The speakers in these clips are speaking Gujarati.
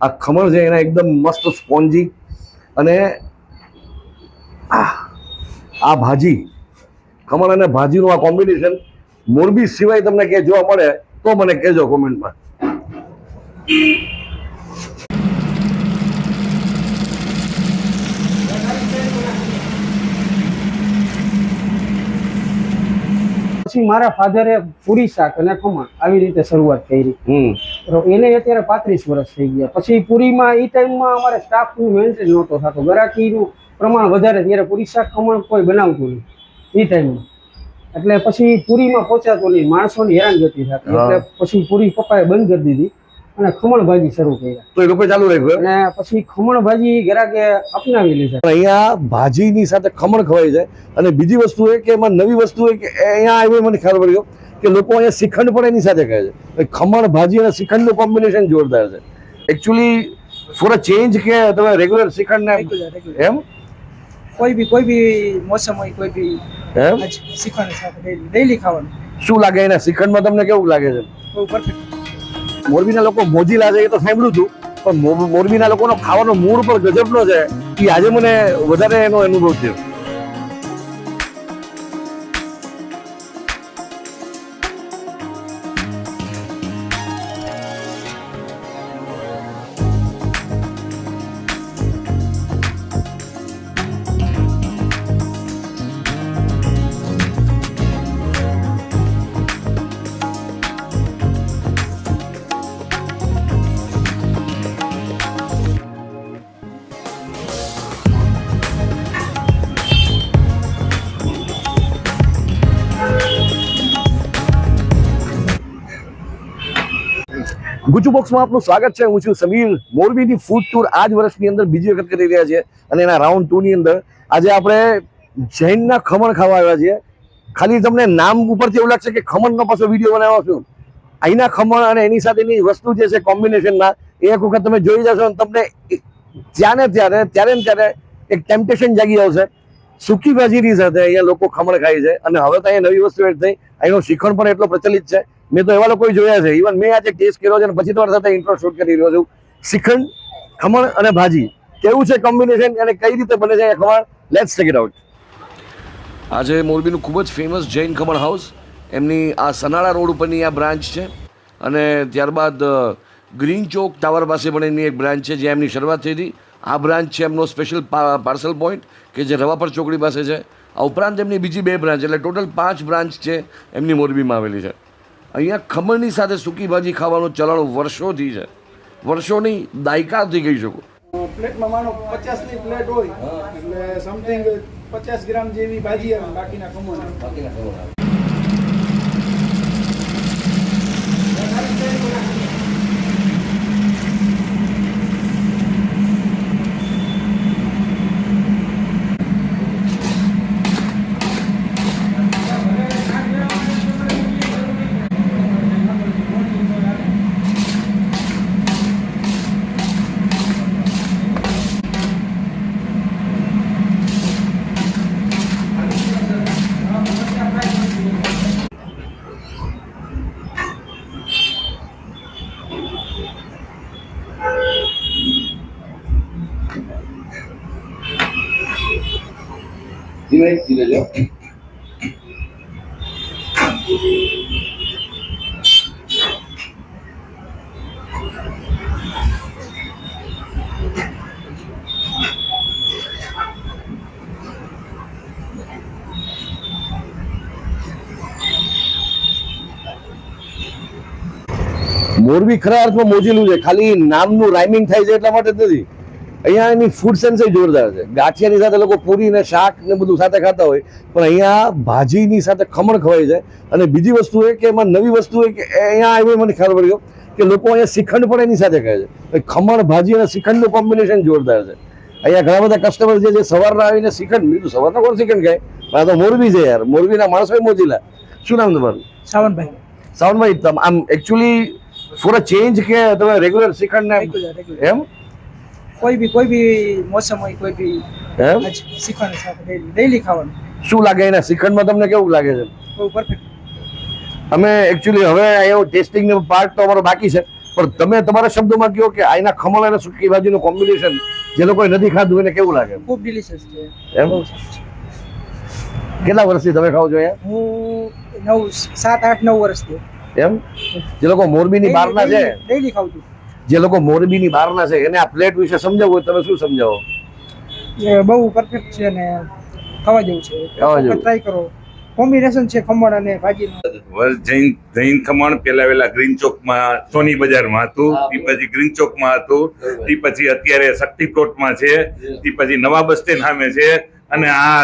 આ ખમણ છે એના એકદમ મસ્ત સ્પોન્જી અને આ ભાજી ખમણ અને ભાજીનું આ કોમ્બિનેશન મોરબી સિવાય તમને ક્યાંય જોવા મળે તો મને કહેજો કોમેન્ટમાં. પછી મારા ફાધરે પૂરી શાક અને ખમણ આવી રીતે શરૂઆત કરી. એને અત્યારે પાંત્રીસ વર્ષ થઈ ગયા. પછી પુરીમાં એ ટાઈમમાં અમારે સ્ટાફનું મેન્ટેન નહોતો થતો. ગરાકીનું પ્રમાણ વધારે ત્યારે પૂરી શાક ખમણ કોઈ બનાવતું નહીં એ ટાઈમમાં. એટલે પછી પૂરીમાં પહોંચાતો નહીં. માણસોની હેરાનગતિ થતી. એટલે પછી પૂરી પપ્પાએ બંધ કરી દીધી અને ખમણ ભાજી શરૂ કર્યા તો એ લોકો ચાલુ રાખ્યું અને પછી ખમણ ભાજી ગરાકે અપનાવી લીધા અહીંયા ભાજીની સાથે ખમણ ખવાય છે. અને બીજી વસ્તુ એ કે એમાં નવી વસ્તુ એ કે અહીંયા આવ્યો મને ખ્યાલ પડ્યો કે લોકો અહીંયા શ્રીખંડ પણ એની સાથે કહે છે. ખમણ ભાજી અને શ્રીખંડનું કોમ્બિનેશન જોરદાર છે. એકચ્યુઅલી ફોર અ ચેન્જ કે તમે રેગ્યુલર શ્રીખંડ ને. એમ? કોઈ બી કોઈ બી મોસમ હોય કોઈ બી એમ? શ્રીખંડ ડેલી ખાવાનું. શું લાગે એના? શ્રીખંડમાં તમને કેવું લાગે છે? મોરબીના લોકો મોજીલા છે એ તો સાંભળ્યું હતું પણ મોરબીના લોકોનો ખાવાનો મૂળ પણ ગજબનો છે. એ આજે મને વધારે એનો અનુભવ થયો. ગુચુ બોક્સમાં આપનું સ્વાગત છે. હું છું સમીર મોરબીની ફૂડ ટૂર આ જ વર્ષની અંદર બીજી વખત કરી રહ્યા છે અને એના રાઉન્ડ ટુની અંદર આજે આપણે જૈનના ખમણ ખાવા આવ્યા છીએ. ખાલી તમને નામ ઉપરથી એવું લાગશે કે ખમણનો પાછો વીડિયો બનાવ્યો છું. અહીંના ખમણ અને એની સાથેની વસ્તુ જે છે કોમ્બિનેશનના એ એક વખત તમે જોઈ જશો અને તમને એ- ત્યારે ત્યારે ને ત્યારે એક ટેમ્પટેશન જાગી આવશે. સૂકી ભાજીની સાથે અહીંયા લોકો ખમણ ખાય છે અને હવે તો અહીંયા નવી વસ્તુ એડ થઈ. અહીંનો શિખંડ પણ એટલો પ્રચલિત છે. મેં તો એવા લોકો જોયા છે. ઇવન મેં આજે ટેસ્ટ કર્યો છે અને પછી તમારી સાથે ઇન્ટ્રો કરી રહ્યો છું. શ્રીખંડ, ખમણ અને ભાજી કેવું છે કોમ્બિનેશન અને કઈ રીતે બને છે khaman? Let's take it out આજે મોરબીનું ખૂબ જ ફેમસ જૈન ખમણ હાઉસ એમની આ સનાળા રોડ ઉપરની આ બ્રાન્ચ છે. અને ત્યારબાદ ગ્રીન ચોક ટાવર પાસે પણ એમની એક બ્રાન્ચ છે જ્યાં એમની શરૂઆત થઈ હતી. આ બ્રાન્ચ છે એમનો સ્પેશિયલ પાર્સલ પોઈન્ટ કે જે રવાપર ચોકડી પાસે છે. આ ઉપરાંત એમની બીજી બે બ્રાન્ચ, એટલે ટોટલ પાંચ બ્રાન્ચ છે એમની મોરબીમાં આવેલી છે. અહીંયા ખમણની સાથે સૂકી ભાજી ખાવાનું ચલણ વર્ષોથી છે. વર્ષોની દાયકાથી કહી શકું પ્લેટમાં માનો પચાસની પ્લેટ હોય એટલે સમથિંગ પચાસ ગ્રામ જેવી ભાજી આવે બાકીના ખમણ મોરબી ખરા અર્થમાં મોજેલું છે. ખાલી નામનું રાઇમિંગ થાય છે એટલા માટે જ નથી. અહીંયા એની ફૂડ સેન્સ જોરદાર છે. ગાંઠિયાની સાથે લોકો પૂરી ને શાક ને બધું સાથે ખાતા હોય પણ અહીંયા ભાજીની સાથે ખમણ ખવાય છે. અને બીજી વસ્તુ એ કે એમાં નવી વસ્તુ એ કે અહીંયા આવ્યો મને ખ્યાલ પડ્યો કે લોકો અહીંયા શ્રીખંડ પણ એની સાથે ખાય છે. ખમણ ભાજી અને શ્રીખંડનું કોમ્બિનેશન જોરદાર છે. અહીંયા ઘણા બધા કસ્ટમર જે છે સવારના આવીને શ્રીખંડ બીજું સવારના કોણ શ્રીખંડ ખાય? પણ આ તો મોરબી છે યાર. મોરબીના માણસો મોજીલા. શું નામ તમારું? સાવનભાઈ. સાવનભાઈ આમ એકચ્યુઅલી ફોર અ ચેન્જ કે તમે રેગ્યુલર શ્રીખંડ ને એમ? કોઈ બી કોઈ બી મોસમ હોય કોઈ બી આજ ડેલી ખાવાનું. શું લાગે એના? શ્રીખંડમાં તમને કેવું લાગે છે? પરફેક્ટ અમે એકચ્યુઅલી હવે એવો ટેસ્ટિંગ નો પાર્ટ તો અમારો બાકી છે પણ તમે તમારા શબ્દોમાં કહો કે આના ખમણ અને સૂકી ભાજીનું કોમ્બિનેશન જે લોકોએ નથી ખાધું એને કેવું લાગે? ખૂબ ડિલિશિયસ છે. એમ. કેટલા વર્ષથી તમે ખાવ છો હું નવ સાત આઠ નવ વર્ષથી. એમ? જે લોકો મોરબીની બહારના છે. ડેલી ખાઉં છું. જે લોકો મોરબીની બહારના છે એને આ પ્લેટ વિશે સમજાવવું હોય તમે શું સમજાવો? એ બહુ પરફેક્ટ છે અને ખાવા જેવું છે. ખાવા જેવું. ટ્રાય કરો. કોમ્બિનેશન છે ખમણ અને ભાજી જૈન જૈન ખમણ પેલા વેલા ગ્રીન ચોકમાં સોની બજારમાં હતું હા, તે પછી ગ્રીન ચોકમાં હતું તે પછી અત્યારે શક્તિ પ્લોટમાં છે તે પછી નવા બસ સ્ટેન્ડ સામે છે અને આ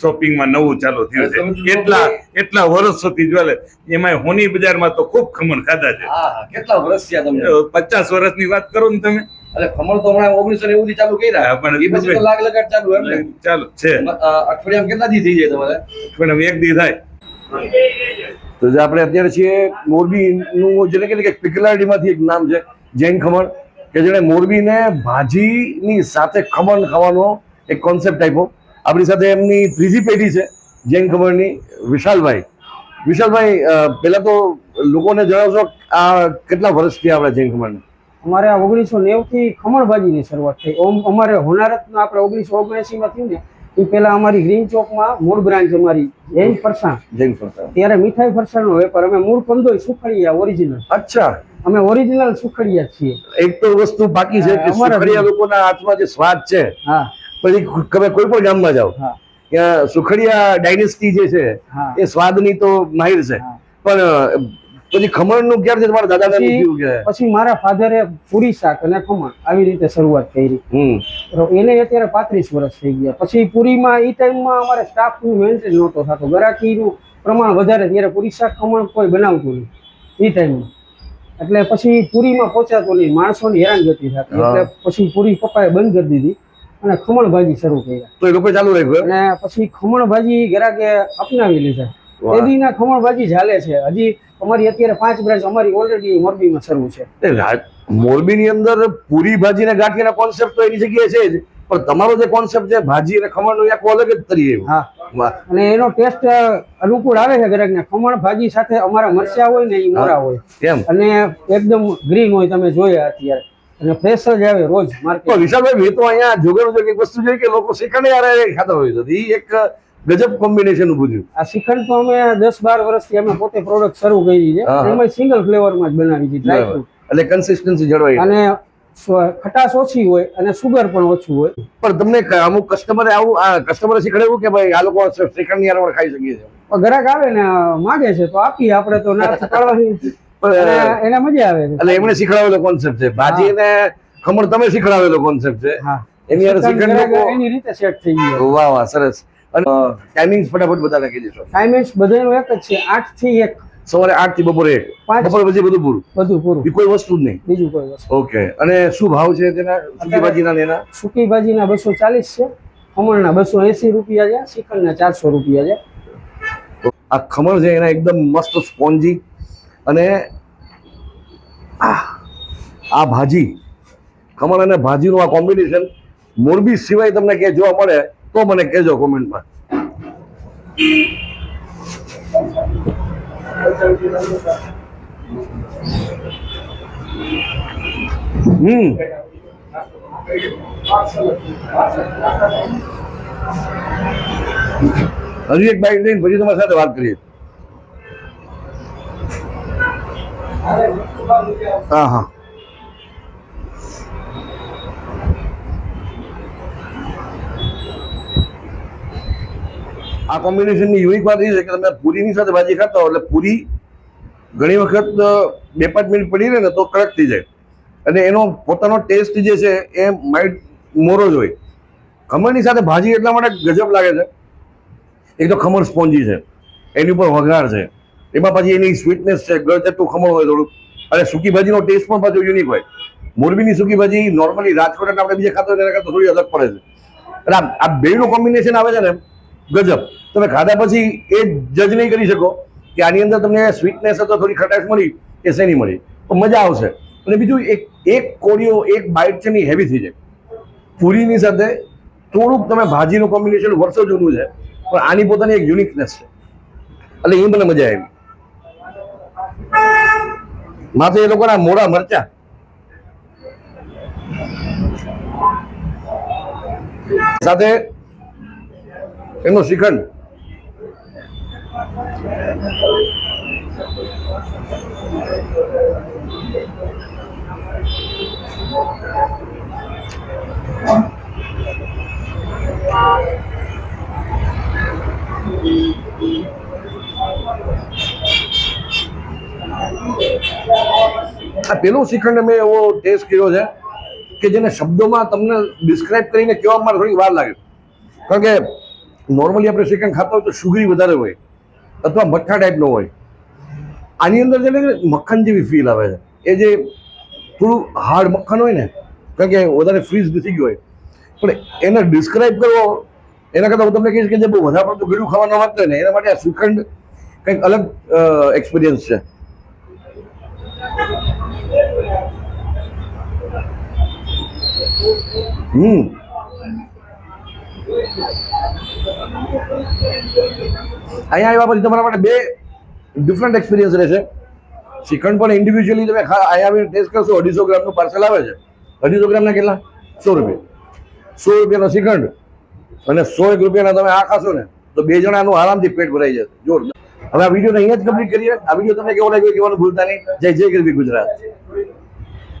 શોપિંગમાં નવું ચાલુ થયું છે. કેટલા કેટલા વર્ષોથી જોલે એમાં હોની બજારમાં તો ખૂબ ખમણ ખાધા છે. કેટલા વર્ષ થયા તમને? પચાસ વર્ષની વાત કરો ને તમે. એટલે ખમણ તો હમણાં ઓગણીસો નેવું થી ચાલુ કરી રહ્યા પણ એ પછી તો લાગ લગાટ ચાલુ એમ ને. ચાલો છે. અઠવાડિયામાં કેટલા દી થઈ જાય તમારે? એક દી થાય. તો જે આપણે અત્યારે છીએ મોરબીનું જેને કે પિકલાડીમાંથી એક નામ છે જૈન ખમણ કે જેણે મોરબીને ભાજીની સાથે ખમણ ખાવાનો એક કોન્સેપ્ટ આપ્યો. આપણી સાથે એમની ત્રીજી પેઢી છે જૈન ખબરની વિશાલભાઈ. વિશાલભાઈ પહેલા તો લોકોને જણાવશો આ કેટલા વર્ષથી આપણે જૈન ખમણ અમારે આ ઓગણીસો નેવથી થી ખમણ ભાજીની શરૂઆત થઈ. ઓમ અમારે હોનારતનું આપણે ઓગણીસો ઓગણસીમાં થયું ને એ પહેલાં અમારી ગ્રીન ચોકમાં મૂળ બ્રાન્ચ અમારી જૈન ફરસાણ. જૈન ફરસાણ. ત્યારે મીઠાઈ ફરસાણનો વેપાર. અમે મૂળ પંદોય સુખડિયા ઓરિજિનલ અચ્છા. અમે ઓરિજિનલ સુખડિયા છીએ. એક તો વસ્તુ બાકી છે કે સુખડિયા લોકોના હાથમાં જે સ્વાદ છે હા. પછી તમે કોઈ પણ ગામમાં જાઓ ત્યાં સુખડિયા ડાયનેસ્ટી જે છે એ સ્વાદની તો માહિર છે. પણ પછી ખમણનું ક્યારથી તમારા દાદા પછી- મારા ફાધરે પૂરી શાક અને ખમણ આવી રીતે શરૂઆત કરી. એને અત્યારે પાંત્રીસ વર્ષ થઈ ગયા. પછી પૂરીમાં એ ટાઈમમાં અમારે સ્ટાફનું મેન્ટેન નહોતો થતો. ગરાકીનું પ્રમાણ વધારે ત્યારે પૂરી શાક ખમણ કોઈ બનાવતું નહીં એ ટાઈમમાં. એટલે પછી પૂરીમાં પહોંચાતો નહીં. માણસોની હેરાનગતિ થતી. એટલે પછી પૂરી પપ્પાએ બંધ કરી દીધી. અને ખમણ ભાજી શરૂ કર્યા તો એ લોકો ચાલુ રાખ્યું અને પછી ખમણ ભાજી ગરાકે અપનાવી લીધા. તેદીના ખમણ ભાજી ચાલે છે. હજી અમારી અત્યારે પાંચ બ્રાન્ચ અમારી ઓલરેડી મોરબીમાં શરૂ છે. મોરબીની અંદર પૂરી ભાજી ને ગાંઠિયાના કોન્સેપ્ટ તો એની જગ્યાએ છે જ. પણ તમારો જે કોન્સેપ્ટ છે ભાજી અને ખમણનો એ આખો અલગ જ તરી હા. અને એનો ટેસ્ટ અનુકૂળ આવે છે ગ્રાહકને ખમણ ભાજી સાથે અમારા મરચા હોય ને એ મોરા હોય. અને એકદમ ગ્રીન હોય તમે જોયા અત્યારે. અને ફ્રેશ જ આવે રોજ માર્કેટ વિશાલભાઈ મેં તો અહીંયા જોગેલું છે એક વસ્તુ જોઈ કે લોકો શિખંડ યારે ખાતા હોય છે. એ એક ગજબ કોમ્બિનેશન ઉભું થયું. આ શ્રીખંડ તો અમે દસ બાર વર્ષથી અમે પોતે પ્રોડક્ટ શરૂ કરી છે. એમાં સિંગલ ફ્લેવરમાં જ બનાવી છે ડ્રાય ફ્રૂટ એટલે કન્સિસ્ટન્સી જળવાઈ અને ખટાશ ઓછી હોય અને સુગર પણ ઓછું હોય. પણ તમને અમુક કસ્ટમરે આવું આ કસ્ટમરે શીખવાડ્યું કે ભાઈ આ લોકો શ્રીખંડની ખાઈ શકીએ છે? ગ્રાહક આવે ને માગે છે તો આપીએ. આપણે તો ના પાડવાની. એને મજા આવે એટલે એમણે શીખડાવેલો કોન્સેપ્ટ છે. ભાજી અને ખમણ તમે શીખડાવેલો કોન્સેપ્ટ છે. એની અંદર લોકો એની રીતે સેટ થઈ ગયો. વાહ વાહ સરસ. અને ટાઈમિંગ ફટાફટ બધા લખી દેશો. ટાઈમેન્સ બધાનું એક જ છે. આઠથી એક. સવારે આઠથી બપોરે એક. પાંચ. બપોર પછી બધું પૂરું. બધું પૂરું. બીજી કોઈ વસ્તુ જ નહીં. બીજું કોઈ વસ્તુ. ઓકે. અને શું ભાવ છે તેના? સૂકી ભાજીના એના? સૂકી ભાજીના બસો ચાલીસ છે. ખમણના બસો એસી રૂપિયા છે. શ્રીખંડના ચારસો રૂપિયા છે. આ ખમણ છે એના એકદમ મસ્ત સ્પોન્જી. અને આ ભાજી ખમણ અને ભાજીનું આ કોમ્બિનેશન મોરબી સિવાય તમને ક્યાંય જોવા મળે તો મને કહેજો કોમેન્ટમાં. હમ. હજી એક બાઈક લઈને પછી તમારી સાથે વાત કરીએ. હા હા. આ કોમ્બિનેશનની યુનિક વાત એ છે કે તમે પૂરીની સાથે ભાજી ખાતા હો એટલે પૂરી ઘણી વખત બે પાંચ મિનિટ પડી રહે ને તો કડક થઈ જાય. અને એનો પોતાનો ટેસ્ટ જે છે એ માઇટ મોરો જ હોય. ખમણની સાથે ભાજી એટલા માટે ગજબ લાગે છે. એક તો ખમણ સ્પોન્જી છે. એની ઉપર વઘાર છે. એમાં પછી એની સ્વીટનેસ છે ગળચટ્ટું ખમણ હોય થોડુંક. અને સૂકી ભાજીનો ટેસ્ટ પણ પાછો યુનિક હોય. મોરબીની સૂકી ભાજી નોર્મલી રાજકોટ આપણે બીજે ખાતો એના કરતાં થોડી અલગ પડે છે. એટલે આ- બેનું કોમ્બિનેશન આવે છે ને, ગજબ. તમે ખાધા પછી એ જજ નહીં કરી શકો કે આની અંદર તમને સ્વીટનેસ અથવા થોડી ખટાશ મળી કે શેની મળી. તો મજા આવશે. અને બીજું એક એક કોળીઓ, એક બાઇટ છે ને હેવી થઈ જાય. પૂરીની સાથે થોડુંક તમે ભાજીનું કોમ્બિનેશન વર્ષો જૂનું છે, પણ આની પોતાની એક યુનિકનેસ છે. એટલે એ મને મજા આવી. માથે એ લોકોના મોડા મરચા. સાથે એનો શ્રીખંડ. આ પેલું શ્રીખંડ મેં એવો ટેસ્ટ કર્યો છે કે જેને શબ્દોમાં તમને ડિસ્ક્રાઇબ કરીને કહેવામાં થોડી વાર લાગે. કારણ કે નોર્મલી આપણે શ્રીખંડ ખાતા હોય તો સુગરી વધારે હોય અથવા મઠ્ઠા ટાઈપનો હોય. આની અંદર છે ને મક્ખન જેવી ફીલ આવે છે. એ જે થોડું હાર્ડ મક્ખન હોય ને, કારણ કે વધારે ફ્રીઝ થઈ ગયું હોય. પણ એને ડિસ્ક્રાઇબ કરવો, એના કરતાં હું તમને કહીશ કે જે બહુ વધારે પડતું ગળ્યું ખાવાનું વાત હોય ને, એના માટે આ શ્રીખંડ કંઈક અલગ એક્સપિરિયન્સ છે. હમ. અહીંયા આવ્યા પછી તમારા માટે બે ડિફરન્ટ એક્સપિરિયન્સ રહેશે શ્રીખંડ પણ ઇન્ડિવિજ્યુઅલી તમે અહીંયા આવીને ટેસ્ટ કરશો, અઢીસો ગ્રામનું પાર્સલ આવે છે. અઢીસો ગ્રામના કેટલા? સો રૂપિયા. સો રૂપિયાનો શ્રીખંડ અને સો એક રૂપિયાના તમે આ ખાશો ને, તો બે જણાનું આરામથી પેટ ભરાઈ જશે. જોરદાર. હવે આ વીડિયો અહીંયા જ કમ્પ્લીટ કરીએ. આ વીડિયો તમને કેવો લાગ્યો કહેવાનું ભૂલતા નહીં. જય જય ગરબી ગુજરાત.